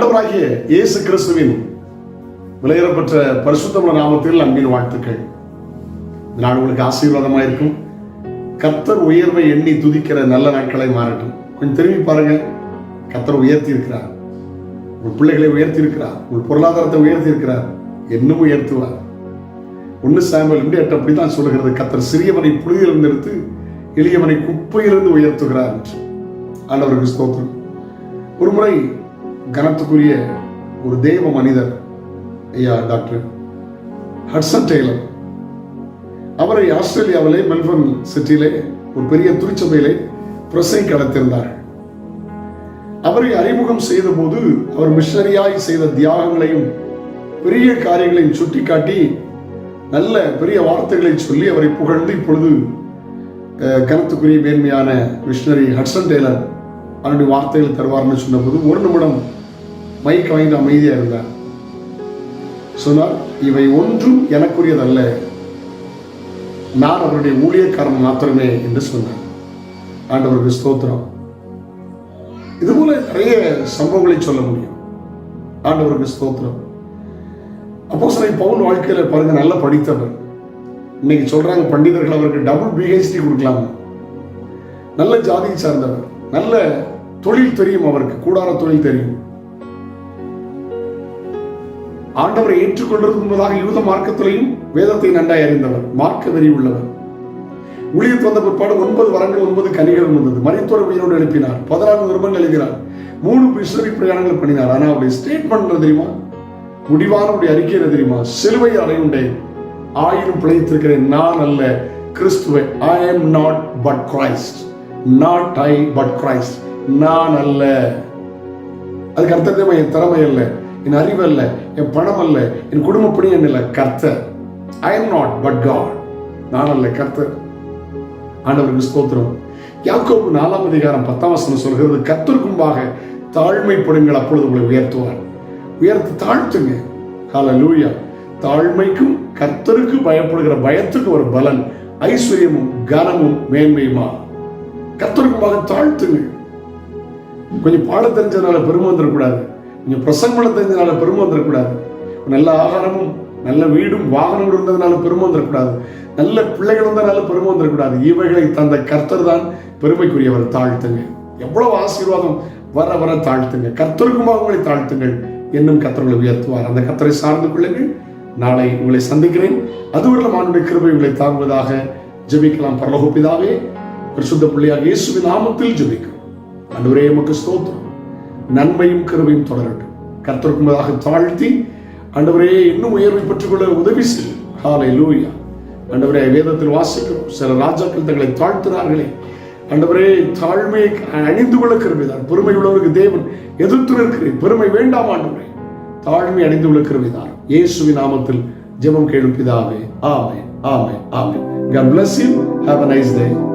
ஆண்டவராகிய இயேசு கிறிஸ்துவின் விலையேறப்பட்ட பரிசுத்தமுள்ள நாமத்தில் அன்பின் வாழ்த்துக்கள். நான் உங்களுக்கு ஆசீர்வாதமாக இருக்கும். கத்தர் உயர்வை எண்ணி துதிக்கிற நல்ல நாட்களை மாறட்டும். கொஞ்சம் திரும்பி பாருங்க. கத்தர் உயர்த்தி இருக்கிறார் உங்கள் பிள்ளைகளை உயர்த்தி இருக்கிறார் உங்கள் பொருளாதாரத்தை உயர்த்தி இருக்கிறார் இன்னும் உயர்த்துவார். ஒன்று சாம்பல் ரெண்டு எட்டு அப்படிதான் சொல்லுகிறது. கத்தர் சிறியவனை புழுதியிலிருந்து எடுத்து எளியவனை குப்பையிலிருந்து உயர்த்துகிறார் என்று. ஆண்டவருக்கு ஸ்தோத்திரம். ஒரு முறை கனத்துக்குரிய ஒரு தெய்வ மனிதர் ஐயா டாக்டர் ஹட்சன் டெய்லர் அவரை ஆஸ்திரேலியாவிலே மெல்பர்ன் சிட்டியிலே ஒரு பெரிய திருச்சபையிலே பிரசை கடத்திருந்தார்கள் அவரை அறிமுகம் செய்த போது அவர் மிஷனரியாய் செய்த தியாகங்களையும் பெரிய காரியங்களையும் சுட்டிக்காட்டி நல்ல பெரிய வார்த்தைகளை சொல்லி அவரை புகழ்ந்து இப்பொழுது கருத்துக்குரிய கனத்துக்குரிய மேன்மையான மிஷனரி ஹட்சன் டெய்லர் அவருடைய வார்த்தைகள் தருவார்னு சொன்னபோது ஒரு நிமிடம் மைக் வாங்கிட்டு அமைதியா இருந்தேன் சொன்னார் இவை ஒன்றும் எனக்குரியதல்ல. நான் அவருடைய ஊழியக்காரன் மாத்திரமே என்று சொன்னார். ஆண்டவருக்கு ஸ்தோத்திரம். இது போல நிறைய சம்பவங்களை சொல்ல முடியும். ஆண்டவருக்கு ஸ்தோத்திரம். அப்போ சரி பவுன் வாழ்க்கையில பாருங்க நல்ல படித்தவர். இன்னைக்கு சொல்றாங்க பண்டிதர்கள் அவருக்கு டபுள் பிஹெச்டி கொடுக்கலாம். நல்ல ஜாதியை சார்ந்தவர். நல்ல தொழில் தெரியும் அவருக்கு கூடார தொழில் தெரியும். ஆண்டவரை ஏற்றுக்கொண்டதற்கு முன்பதாக யூத மார்க்கத்திலையும் வேதத்தை நன்றாய் அறிந்தவர் மார்க்க வெறி உள்ளவர். ஊழியத்து வந்த பிற்பாடு ஒன்பது வரங்கள் ஒன்பது கனிகள் வந்தது. மரித்தோர உயிரோடு எழுப்பினார். பதினாறு நிருபங்கள் எழுதினார். மூணு மிஷனரி பிரயாணங்கள் பண்ணினார். ஆனால் அவருடைய ஸ்டேட்மெண்ட் என்ன தெரியுமா? முடிவானவருடைய அறிக்கை என்ன தெரியுமா? சிலுவை அடையுண்டேன் ஆயிரம் பிழைத்திருக்கிறேன். நான் அல்ல கிறிஸ்துவை. I am not but Christ not I but Christ நான் அல்ல. அதுக்கு அர்த்தத்தை என் திறமை அல்ல. என் அறிவு அல்ல என் பணம் அல்ல என் குடும்பப்படி என்ன இல்லை கர்த்தர். I am not but God நான் அல்ல கர்த்தர். ஆண்டவருக்கு ஸ்தோத்திரம். யாக்கோபு நாலாம் அதிகாரம் பத்தாம் வசனம் சொல்கிறது கர்த்தருக்கும்பாக தாழ்மைப்படுங்கள் அப்பொழுது உங்களை உயர்த்துவார். உயர்த்து தாழ்த்துங்க. கால லூயா தாழ்மைக்கும் கர்த்தருக்கு பயப்படுகிற பயத்துக்கு ஒரு பலன். ஐஸ்வர்யமும் கனமும் மேன்மையுமா? கர்த்தருக்கும்பாக தாழ்த்துங்க. கொஞ்சம் பாட தெரிஞ்சதுனால பெருமை வந்துடக்கூடாது. நீங்கள் பிரசங்கம் பண்ண தெரிஞ்சதுனால பெருமை வந்துடக்கூடாது நல்ல ஆகாரமும் நல்ல வீடும் வாகனங்கள் இருந்ததுனால பெருமை வந்துடக்கூடாது நல்ல பிள்ளைகள் இருந்ததுனால பெருமை வந்துடக்கூடாது இவைகளை தந்த கர்த்தர் தான் பெருமைக்குரியவர். தாழ்த்துங்க. எவ்வளவு ஆசீர்வாதம் வர வர தாழ்த்துங்க. கர்த்தருக்குமாக உங்களை தாழ்த்துங்கள் என்னும் கத்தர்களை உயர்த்துவார். அந்த கர்த்தரை சார்ந்து கொள்ளுங்கள். நாளை உங்களை சந்திக்கிறேன். அதுவரையிலும் மானுடைய கிருபை உங்களை தாங்குவதாக ஜெபிக்கலாம். பரலோக பிரசுத்த பிள்ளையாக இயேசுவின் நாமத்தில் ஜெபிக்கிறோம். அன்றுவரே எமக்கு ஸ்தோத்திரம். நன்மையும் கிருபையும் தொடரட்டும் கர்த்தருக்கும்பதாக தாழ்த்தி அண்டவரே இன்னும் உயர்வை பெற்றுக்கொள்ள உதவி செய்யும். ஹாலை லூயா ஆண்டவரே வேதத்தில் வாசிக்கிறோம். சில ராஜாக்கள் தங்களை தாழ்த்தினார்களே. அண்டவரே தாழ்மையை அணிந்து கொள்ள கிருபிதான் பெருமை உள்ளவருக்கு தேவன் எதிர்த்து நிற்கிறேன் பெருமை வேண்டாம் ஆண்டவரே. தாழ்மை அணிந்து கொள்ள கருவிதான் இயேசுவி நாமத்தில் ஜெபம் கேளும் பிதாவே. ஆமே ஆமே ஆமே God bless you. Have a nice day.